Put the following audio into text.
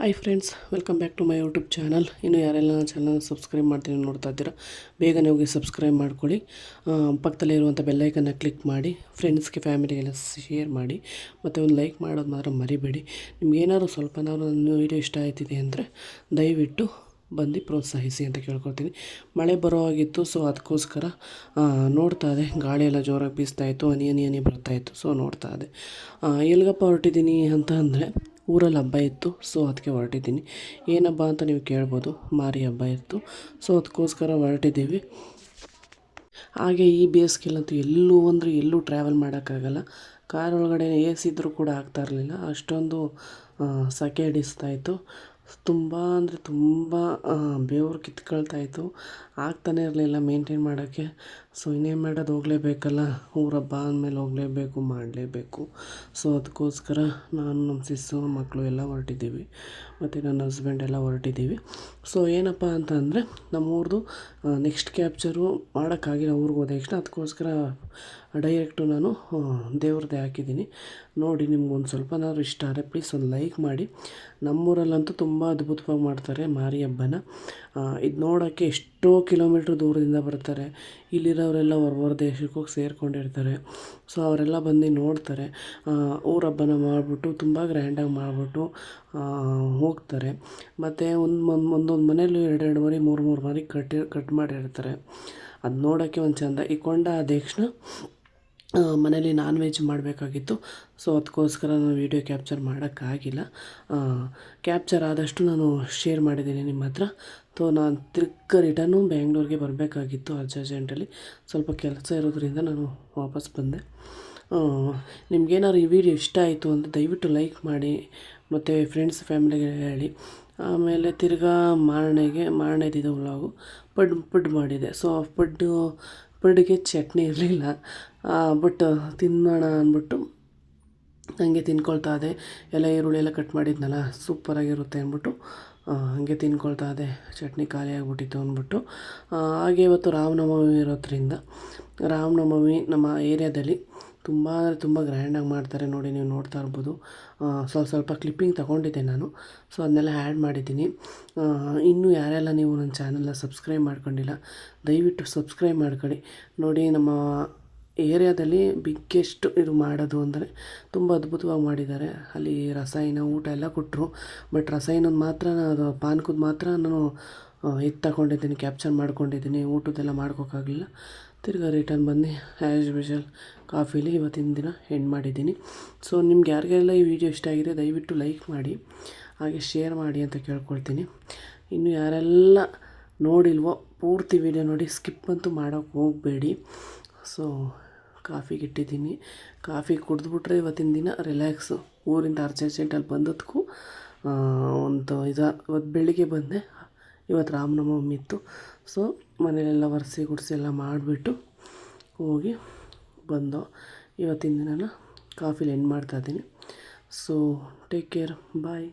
Hi friends welcome back to my YouTube channel ಇನ್ನು ಯಾರೆಲ್ಲ ನನ್ನ ಚಾನಲ್ ಸಬ್ಸ್ಕ್ರೈಬ್ ಮಾಡ್ತೀನಿ ನೋಡ್ತಾ ಇದ್ದೀರಾ, ಬೇಗನೆ ಹೋಗಿ ಸಬ್ಸ್ಕ್ರೈಬ್ ಮಾಡ್ಕೊಳ್ಳಿ. ಪಕ್ಕದಲ್ಲೇ ಇರುವಂಥ ಬೆಲ್ಲೈಕನ್ನ ಕ್ಲಿಕ್ ಮಾಡಿ ಫ್ರೆಂಡ್ಸ್ಗೆ ಫ್ಯಾಮಿಲಿಗೆಲ್ಲ ಶೇರ್ ಮಾಡಿ, ಮತ್ತು ಒಂದು ಲೈಕ್ ಮಾಡೋದು ಮಾತ್ರ ಮರಿಬೇಡಿ. ನಿಮ್ಗೇನಾದ್ರು ಸ್ವಲ್ಪನಾದ್ರು ನನ್ನ ವೀಡಿಯೋ ಇಷ್ಟ ಆಯ್ತಿದೆ ಅಂದರೆ ದಯವಿಟ್ಟು ಬಂದು ಪ್ರೋತ್ಸಾಹಿಸಿ ಅಂತ ಕೇಳ್ಕೊಳ್ತೀನಿ. ಮಳೆ ಬರೋ ಆಗಿತ್ತು ಸೊ ಅದಕ್ಕೋಸ್ಕರ ನೋಡ್ತಾ ಇದೆ. ಗಾಳಿ ಎಲ್ಲ ಜೋರಾಗಿ ಬೀಸ್ತಾ ಇತ್ತು, ಹನಿ ಬರ್ತಾ ಇತ್ತು ಸೊ ನೋಡ್ತಾ ಇದೆ. ಎಲ್ಗಪ್ಪ ಹೊರಟಿದ್ದೀನಿ ಅಂತ ಅಂದರೆ ಊರಲ್ಲಿ ಹಬ್ಬ ಇತ್ತು, ಸೊ ಅದಕ್ಕೆ ಹೊರಟಿದ್ದೀನಿ. ಏನಪ್ಪ ಅಂತ ನೀವು ಕೇಳ್ಬೋದು, ಮಾರಿ ಹಬ್ಬ ಇತ್ತು, ಸೊ ಅದಕ್ಕೋಸ್ಕರ ಹೊರಟಿದ್ದೀವಿ. ಹಾಗೆ ಈ ಬೇಸಿಗೆಲ್ಲಂತೂ ಎಲ್ಲೂ ಅಂದರೆ ಎಲ್ಲೂ ಟ್ರಾವೆಲ್ ಮಾಡೋಕ್ಕಾಗಲ್ಲ. ಕಾರ್ ಒಳಗಡೆ ಎ ಸಿ ಇದ್ದರೂ ಕೂಡ ಆಗ್ತಾ ಇರಲಿಲ್ಲ. ಅಷ್ಟೊಂದು ಸಖೆ ಹಿಡಿಸ್ತಾ ಇತ್ತು. ತುಂಬ ಅಂದರೆ ತುಂಬ ಬೆವರು ಕಿತ್ಕೊಳ್ತಾ ಇತ್ತು. ಆಗ್ತಾನೇ ಇರಲಿಲ್ಲ ಮೇಂಟೈನ್ ಮಾಡೋಕ್ಕೆ. ಸೊ ಇನ್ನೇನು ಮಾಡೋದು? ಹೋಗಲೇಬೇಕಲ್ಲ? ಊರ ಹಬ್ಬ ಅಂದಮೇಲೆ ಹೋಗಲೇಬೇಕು, ಮಾಡಲೇಬೇಕು. ಸೊ ಅದಕ್ಕೋಸ್ಕರ ನಾನು ನಮ್ಮ ಸಿಸ್ಸು ಮಕ್ಕಳು ಎಲ್ಲ ಹೊರಟಿದ್ದೀವಿ. ಮತ್ತು ನನ್ನ ಹಸ್ಬೆಂಡ್ ಎಲ್ಲ ಹೊರಟಿದ್ದೀವಿ. ಸೊ ಏನಪ್ಪ ಅಂತ ಅಂದರೆ ನಮ್ಮೂರ್ದು ನೆಕ್ಸ್ಟ್ ಕ್ಯಾಪ್ಚರು ಮಾಡೋಕ್ಕಾಗಿಲ್ಲ ಊರಿಗೆ ಹೋದ ತಕ್ಷಣ ಅದಕ್ಕೋಸ್ಕರ ಡೈರೆಕ್ಟು ನಾನು ದೇವ್ರದ್ದೇ ಹಾಕಿದ್ದೀನಿ. ನೋಡಿ ನಿಮ್ಗೊಂದು ಸ್ವಲ್ಪನಾದ್ರು ಇಷ್ಟ ಆದರೆ ಪ್ಲೀಸ್ ಒಂದು ಲೈಕ್ ಮಾಡಿ. ನಮ್ಮೂರಲ್ಲಂತೂ ತುಂಬ ಅದ್ಭುತವಾಗಿ ಮಾಡ್ತಾರೆ ಮಾರಿ ಹಬ್ಬನ ಇದು ನೋಡೋಕ್ಕೆ ಎಷ್ಟೋ ಕಿಲೋಮೀಟ್ರ್ ದೂರದಿಂದ ಬರ್ತಾರೆ. ಇಲ್ಲಿರೋರೆಲ್ಲ ಹೊರ ಹೊರ ದೇಶಕ್ಕೆ ಹೋಗಿ ಸೇರ್ಕೊಂಡಿರ್ತಾರೆ. ಸೊ, ಅವರೆಲ್ಲ ಬಂದು ನೋಡ್ತಾರೆ. ಊರ ಹಬ್ಬನ ಮಾಡಿಬಿಟ್ಟು ತುಂಬ ಗ್ರ್ಯಾಂಡಾಗಿ ಮಾಡಿಬಿಟ್ಟು ಹೋಗ್ತಾರೆ. ಮತ್ತು ಒಂದು ಒಂದೊಂದು ಮನೇಲಿ ಎರಡೆರಡು ಮರಿ, ಮೂರು ಮೂರು ಮರಿ ಕಟ್ಟಿ, ಕಟ್ ಮಾಡಿರ್ತಾರೆ. ಅದು ನೋಡೋಕ್ಕೆ ಒಂದು ಚಂದ. ಈ ಕೊಂಡ ಆದ ತಕ್ಷಣ ಮನೇಲಿ ನಾನ್ ವೆಜ್ ಮಾಡಬೇಕಾಗಿತ್ತು. ಸೊ ಅದಕ್ಕೋಸ್ಕರ ನಾನು ವೀಡಿಯೋ ಕ್ಯಾಪ್ಚರ್ ಮಾಡೋಕ್ಕಾಗಿಲ್ಲ. ಕ್ಯಾಪ್ಚರ್ ಆದಷ್ಟು ನಾನು ಶೇರ್ ಮಾಡಿದ್ದೀನಿ ನಿಮ್ಮ ಹತ್ರ. ಸೊ ನಾನು ತಿರ್ಗ ರಿಟರ್ನು ಬ್ಯಾಂಗ್ಳೂರಿಗೆ ಬರಬೇಕಾಗಿತ್ತು ಅರ್ಜೆಂಟಲ್ಲಿ ಸ್ವಲ್ಪ ಕೆಲಸ ಇರೋದ್ರಿಂದ ನಾನು ವಾಪಸ್ ಬಂದೆ. ನಿಮ್ಗೇನಾದ್ರು ಈ ವಿಡಿಯೋ ಇಷ್ಟ ಆಯಿತು ಅಂತ ದಯವಿಟ್ಟು ಲೈಕ್ ಮಾಡಿ, ಮತ್ತು ಫ್ರೆಂಡ್ಸ್ ಫ್ಯಾಮಿಲಿಗೆ ಹೇಳಿ. ಆಮೇಲೆ ತಿರ್ಗಾ ಮಾರಣೆಗೆ ಮಾರನೇದಿದೆ ವ್ಲಾಗು ಪಡ್ ಪಡ್ ಮಾಡಿದೆ. ಸೊ ಪಡ್ಡು ಪಡ್ಡಿಗೆ ಚಟ್ನಿ ಇರಲಿಲ್ಲ. ಬಟ್ ತಿನ್ನೋಣ ಅಂದ್ಬಿಟ್ಟು ಹಂಗೆ ತಿನ್ಕೊಳ್ತಾ ಇದೆ ಎಲ್ಲ ಈರುಳ್ಳಿ ಎಲ್ಲ ಕಟ್ ಮಾಡಿದ್ನಲ್ಲ ಸೂಪರಾಗಿರುತ್ತೆ ಅಂದ್ಬಿಟ್ಟು ಹಾಗೆ ತಿನ್ಕೊಳ್ತಾ ಇದೆ ಚಟ್ನಿ ಖಾಲಿ ಆಗಿಬಿಟ್ಟಿತ್ತು ಅಂದ್ಬಿಟ್ಟು. ಹಾಗೆ ಇವತ್ತು ರಾಮನವಮಿ ಇರೋದ್ರಿಂದ ರಾಮನವಮಿ ನಮ್ಮ ಏರಿಯಾದಲ್ಲಿ ತುಂಬ ಅಂದರೆ ತುಂಬ ಗ್ರ್ಯಾಂಡಾಗಿ ಮಾಡ್ತಾರೆ ನೋಡಿ, ನೀವು ನೋಡ್ತಾ ಇರ್ಬೋದು. ಸ್ವಲ್ಪ ಸ್ವಲ್ಪ ಕ್ಲಿಪ್ಪಿಂಗ್ ತೊಗೊಂಡಿದ್ದೆ ನಾನು ಸೊ ಅದನ್ನೆಲ್ಲ ಆ್ಯಡ್ ಮಾಡಿದ್ದೀನಿ. ಇನ್ನೂ ಯಾರೆಲ್ಲ ನೀವು ನನ್ನ ಚಾನಲ್ನ ಸಬ್ಸ್ಕ್ರೈಬ್ ಮಾಡ್ಕೊಂಡಿಲ್ಲ, ದಯವಿಟ್ಟು ಸಬ್ಸ್ಕ್ರೈಬ್ ಮಾಡ್ಕೊಳ್ಳಿ. ನೋಡಿ, ನಮ್ಮ ಏರಿಯಾದಲ್ಲಿ ಬಿಗ್ಗೆಸ್ಟ್ ಇದು ಮಾಡೋದು ಅಂದರೆ ತುಂಬ ಅದ್ಭುತವಾಗಿ ಮಾಡಿದ್ದಾರೆ. ಅಲ್ಲಿ ರಸಾಯನ, ಊಟ ಎಲ್ಲ ಕೊಟ್ಟರು. ಬಟ್ ರಸಾಯನದ ಮಾತ್ರ ಅದು ಪಾನ್ಕದ ಮಾತ್ರ ನಾನು ಇದು ತಗೊಂಡಿದ್ದೀನಿ, ಕ್ಯಾಪ್ಚರ್ ಮಾಡ್ಕೊಂಡಿದ್ದೀನಿ. ಊಟದ್ದೆಲ್ಲ ಮಾಡ್ಕೋಕ್ಕಾಗಲಿಲ್ಲ. ತಿರ್ಗಾ ರಿಟರ್ನ್ ಬಂದು ಆ್ಯಸ್ ಯೂಶಲ್ ಕಾಫಿಲಿ ಇವತ್ತಿನ ದಿನ ಎಂಡ್ ಮಾಡಿದ್ದೀನಿ. ಸೊ, ನಿಮ್ಗೆ ಯಾರಿಗೆಲ್ಲ ಈ ವಿಡಿಯೋ ಇಷ್ಟ ಆಗಿದೆ, ದಯವಿಟ್ಟು ಲೈಕ್ ಮಾಡಿ, ಹಾಗೆ ಶೇರ್ ಮಾಡಿ ಅಂತ ಕೇಳ್ಕೊಳ್ತೀನಿ. ಇನ್ನು ಯಾರೆಲ್ಲ ನೋಡಿಲ್ವೋ, ಪೂರ್ತಿ ವಿಡಿಯೋ ನೋಡಿ, ಸ್ಕಿಪ್ ಅಂತೂ ಮಾಡೋಕ್ಕೆ ಹೋಗಬೇಡಿ. ಸೊ ಕಾಫಿಗೆ ಇಟ್ಟಿದ್ದೀನಿ ಕಾಫಿ ಕುಡಿದ್ಬಿಟ್ರೆ ಇವತ್ತಿನ ದಿನ ರಿಲ್ಯಾಕ್ಸು. ಊರಿಂದ ಅರ್ಜೆಂಟಲ್ಲಿ ಬಂದದಕ್ಕೂ ಆ, ಒಂದು ಇದು ಇವತ್ತು ಬೆಳಿಗ್ಗೆ ಬಂದೆ. ಇವತ್ತು ರಾಮನವಮಿ ಇತ್ತು. ಸೊ ಮನೆಯಲ್ಲೆಲ್ಲ ಒರೆಸಿ ಗುಡಿಸಿ ಎಲ್ಲ ಮಾಡಿಬಿಟ್ಟು ಹೋಗಿ ಬಂದೋ. ಇವತ್ತಿನ ದಿನನ ಕಾಫಿಲಿ ಎಂಡ್ ಮಾಡ್ತಾಯಿದ್ದೀನಿ ಸೊ ಟೇಕ್ ಕೇರ್ ಬಾಯ್